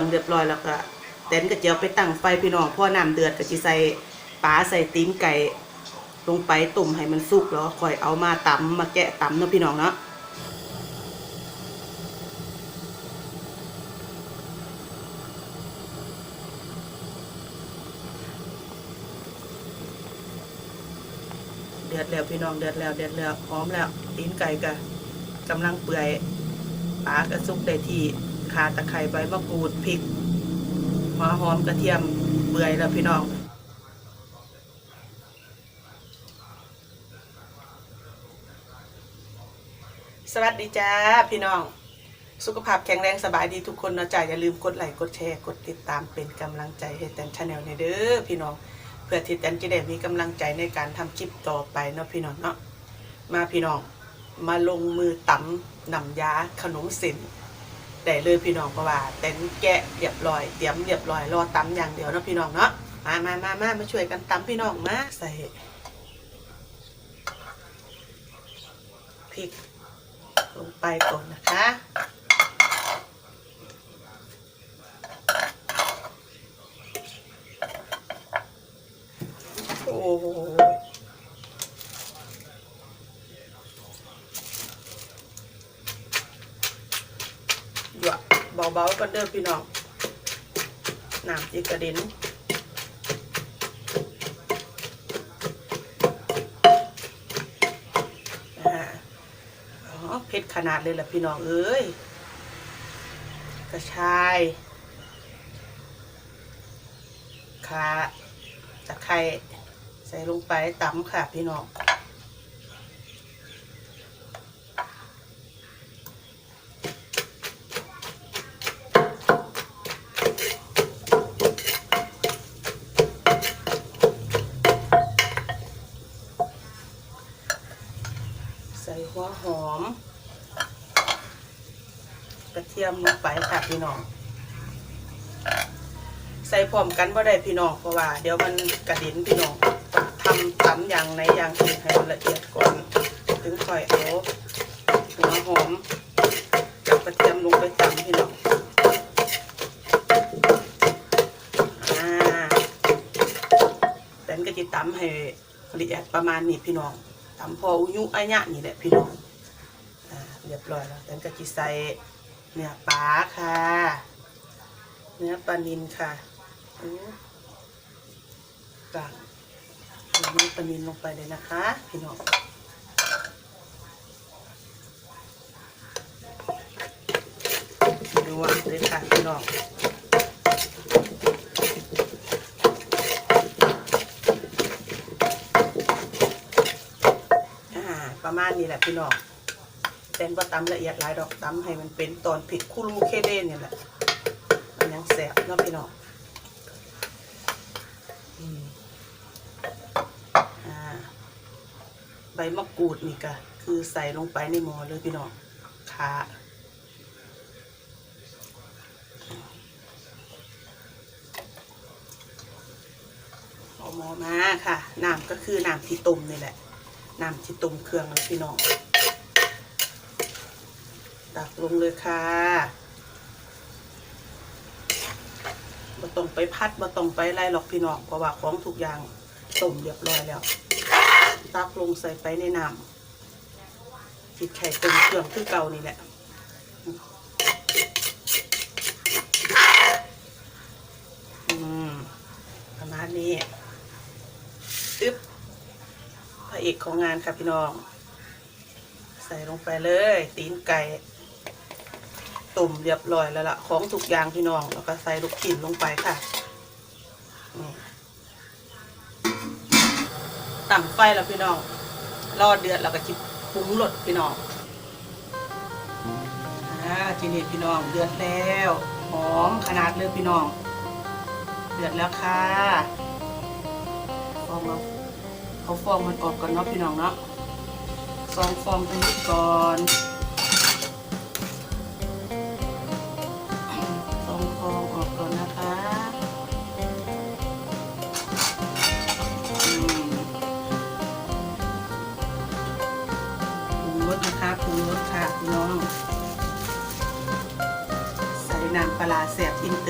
รื่องเรียบร้อยแล้วก็แตนก็จะเอาไปตั้งไฟพี่น้องพ่อน้ำเดือดก็สิใส่ปลาใส่ตีนไก่ลงไปตุ่มให้มันสุกแล้วค่อยเอามาตำมาแกะตำเนาะพี่น้องเนาะเดือดแล้วพี่น้องเดือดแล้วเดือดแล้วพร้อมแล้วตีนไก่ก็กำลังเปื่อยปลากระซุกได้ที่ ขาตะไคร้ใบมะกรูดพริกหัวหอมกระเทียมเปื่อยแล้วพี่น้องสวัสดีจ้าพี่น้อง สุขภาพแข็งแรงสบายดีทุกคนเนาะจ้าอย่าลืมกดไลค์กดแชร์กดติดตามเป็นกำลังใจให้แตนชาแนลในเด้อพี่น้องเพื่อที่แตนจะได้มีกำลังใจในการทำคลิปต่อไปเนาะพี่น้องเนาะมาพี่น้องมาลงมือตำนำยาขนมเส้น ได้เลยพี่น้องเพราะว่าแตนแกะเรียบร้อยเตรียมเรียบร้อยรอตำอย่างเดียวนะพี่น้องเนาะมามามามามาช่วยกันตำพี่น้องมาใส่พริกลงไปก่อนนะคะโอ้ หยวกเบาๆก่อนเด้อพี่น้องน้ำจีกระเด็นอ่าอ๋อเผ็ดขนาดเลยล่ะพี่น้องเอ้ยกระชายขาตะไคร้ใส่ลงไปตำค่ะพี่น้อง ใส่หัวหอม ก ระเทียมลงไปค่ะพี่น้อง ใส่พร้อมกันบ่ได้พี่น้องเพราะว่า เดี๋ยวมันกระเด็นพี่น้องทำตำอย่างในอย่างอื่นให้มันละเอียดก่อน ถึงค่อยเอาหัวหอมกับกระเทียมลงไปตำพี่น้องแต่ก็จะตำให้ละเอียดประมาณนี้พี่น้องตำพออุยุอัยะนี่แหละพี่น้องเรียบร้อยแล้วแต่ก็จะใส่ เนื้อปลาค่ะ เนื้อปลานินค่ะอืมกลางเนื้อปลานินลงไปเลยนะคะ พี่น้องดูอะเลยค่ะพี่น้องอ่าประมาณนี้แหละพี่น้อง เป็นว่าตำละเอียดหลายดอกตำให้มันเป็นตอนผิดคู่รูเคเดนเนี่ยแหละมันยังแสบเนาะพี่น้องอืมอ่าใบมะกรูดนี่ก็คือใส่ลงไปในหม้อเลยพี่น้องขาเอาหม้อมาค่ะน้ำก็คือน้ำที่ต้มนี่แหละน้ำที่ต้มเครื่องแล้วพี่น้อง ตักลงเลยค่ะบ่ต้องไปพัดบ่ต้องไปไล่หรอกพี่น้องเพราะว่าของทุกอย่างต้มเรียบร้อยแล้ว ตักลงใส่ไปในน้ำจิตไข่ต้มเครื่องคือเก่านี่แหละอืมประมาณนี้อึ๊บพระเอกของงานค่ะพี่น้อง ใส่ลงไปเลย ตีนไก่ สมเรียบร้อยแล้วล่ะของทุกอย่างพี่น้อง แล้วก็ใส่ลูกชิ้นลงไปค่ะตั้งไฟแล้วพี่น้อง รอดเดือดแล้วก็จิบปรุงรสพี่น้องอ่าทีนี้พี่น้องเดือดแล้วหอมขนาดเลยพี่น้อง เดือดแล้วค่ะฟองเราเอาฟองมันออกก่อนเนาะพี่น้องเนาะซองฟองตรงนี้ก่อน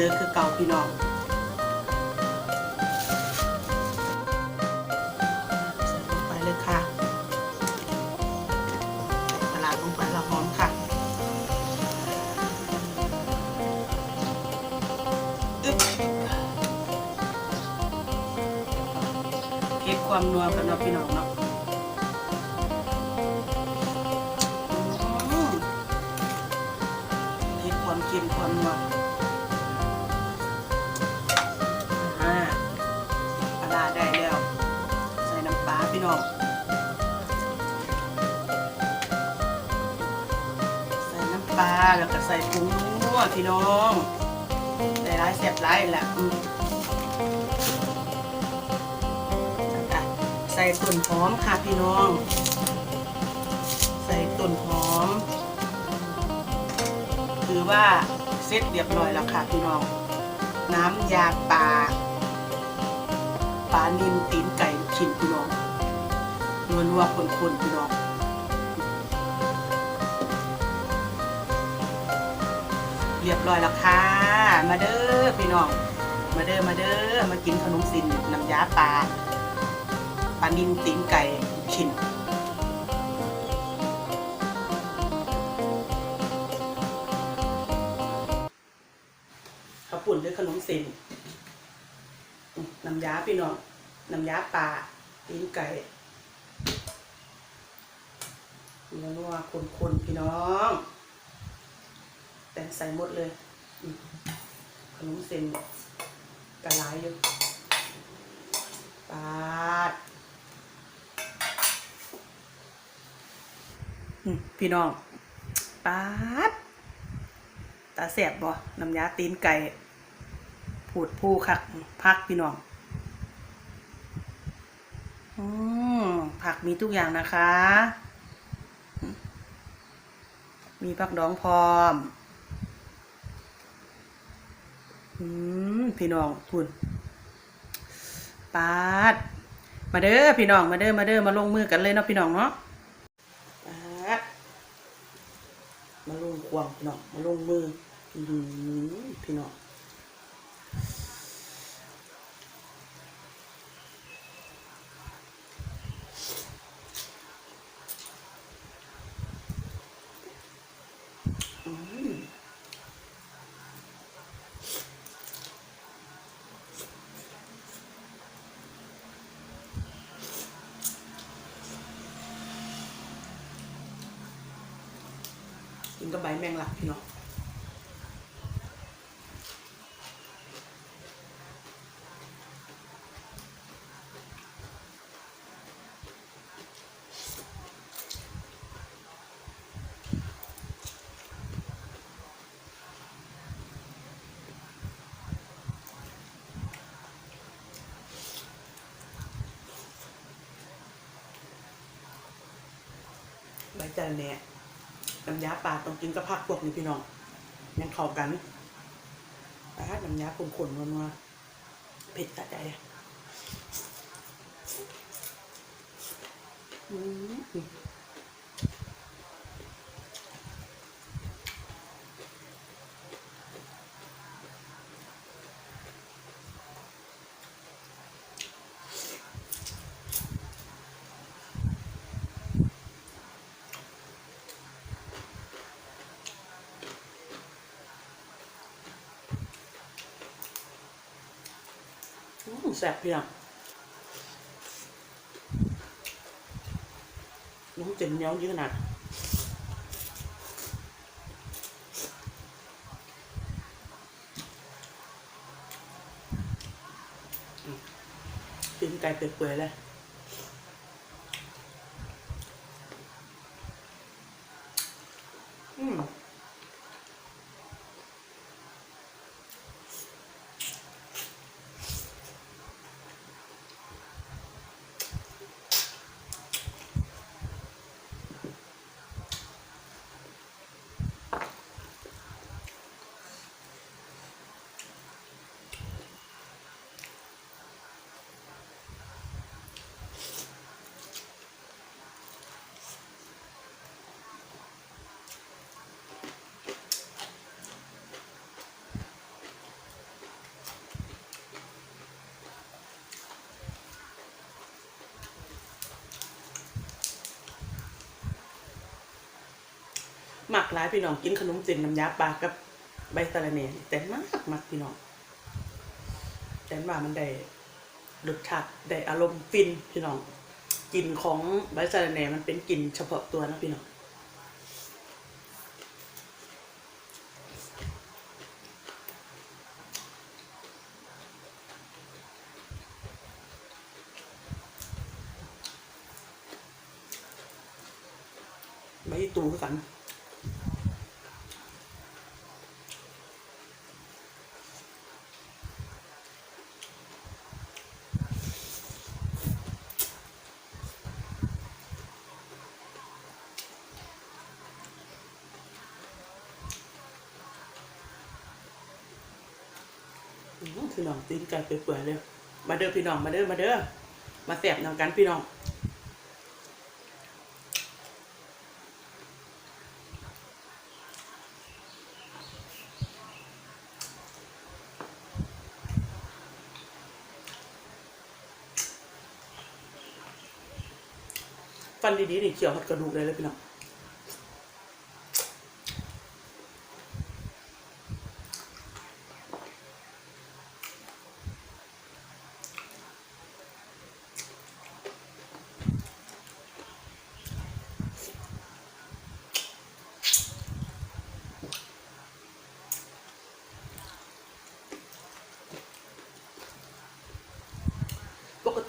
แซ่บอินเตอร์คือเก่าพี่น้องใส่ลงไปเลยค่ะใส่ปลาร้าลงไปละหอมค่ะอึ๊บเก็บความนัวกันเนาะพี่น้องเนาะเก็บความเค็มความนัว ปลาแล้วก็ใส่ผงนัวพี่น้องได้ร้ายเสียบร้ายแหละใส่ต้นหอมค่ะพี่น้อง ใส่ต้นหอม คือว่าเสร็จเรียบร้อยแล้วค่ะพี่น้อง น้ำยาปลาปลานินตีนไก่ลูกชิ้นพี่น้องนัวนัวคนๆพี่น้อง รียบร้อยแล้วค่ะ มาเด้อพี่น้อง มาเด้อมาเด้อมากินขนมสินน้ำยาปลาปลานินตีนไก่ชิ้นข้าวปุ่นด้วยขนมส้นน้ำยาพี่น้องน้ำยาปลาตีนไก่เนื้อนัวคนๆพี่น้อง แต่งใส่หมดเลยขนมเส้นกระลายอยู่ปาดพี่น้องปาดตาแสบบ่น้ำยาตีนไก่ผูดผู้คักพักพี่น้องอืมผักมีทุกอย่างนะคะมมีผักดองพร้อม อืม พี่น้องคุณปาด มาเด้อพี่น้องมาเด้อมาเด้อมาลงมือกันเลยเนาะพี่น้องเนาะปาดมาลงควงพี่น้องมาลงมืออื้อหือพี่น้องอืม กินกับใบแมงลักพี่น้องใบจานเนี่ย น้ำยาปลาต้องกินกับผักพวกนี้พี่น้องยังเข้ากันอ่าน้ำยาขนๆนัวๆเผ็ดตัดใจอืม แซ่บพี่น้องน้องเจ็บเนี้ยเยอะขนาดกินไก่เปื่อยๆเลย หมักหลายพี่น้องกินขนมจีนน้ำยาปลากับใบตะระเน่แต่มากมากพี่น้องแต่ว่ามันได้รสชาติได้อารมณ์ฟินพี่น้องกลิ่นของใบตะระเน่มันเป็นกลิ่นเฉพาะตัวนะพี่น้องใบตูคือกัน อื้อ พี่น้องตีนไก่เปื่อยๆเลยมาเด้อพี่น้องมาเด้อมาเด้อมาแสบนำกันพี่น้องฟันดีๆนี่เขียวหดกระดูกเลยเลยพี่น้อง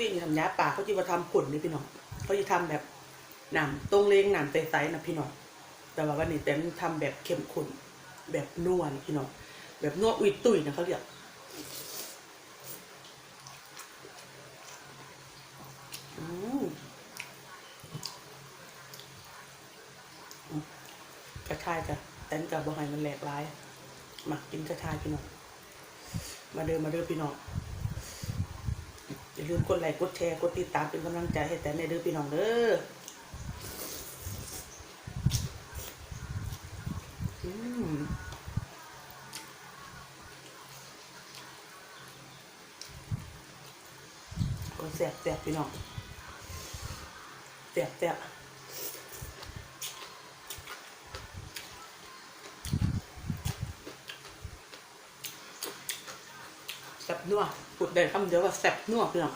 ปกตินี่ทำยาป่าเขาจะมาทำผลนี่พี่น้องเขาจะทำแบบหนำตรงเลงหนำใสๆนะพี่น้องแต่ว่าวันนี้แต่ทำแบบเข้มข้นแบบนวลพี่น้องแบบนวดอุยตุยนะเขาเรียกกระชายจ้ะแต่นกับบะไห้มันแหลกร้ายมักกินกระชายพี่น้องมาเดินมาเดินพี่น้อง อย่าลืมกดไลค์กดแชร์กดติดตามเป็นกำลังใจให้แต่ในเด้อพี่น้องเด้ออืมก็แสบแสบพี่น้องแสบแสบแสบนัว พูดได้คำเดียวว่าแซ่บนัวพี่น้อง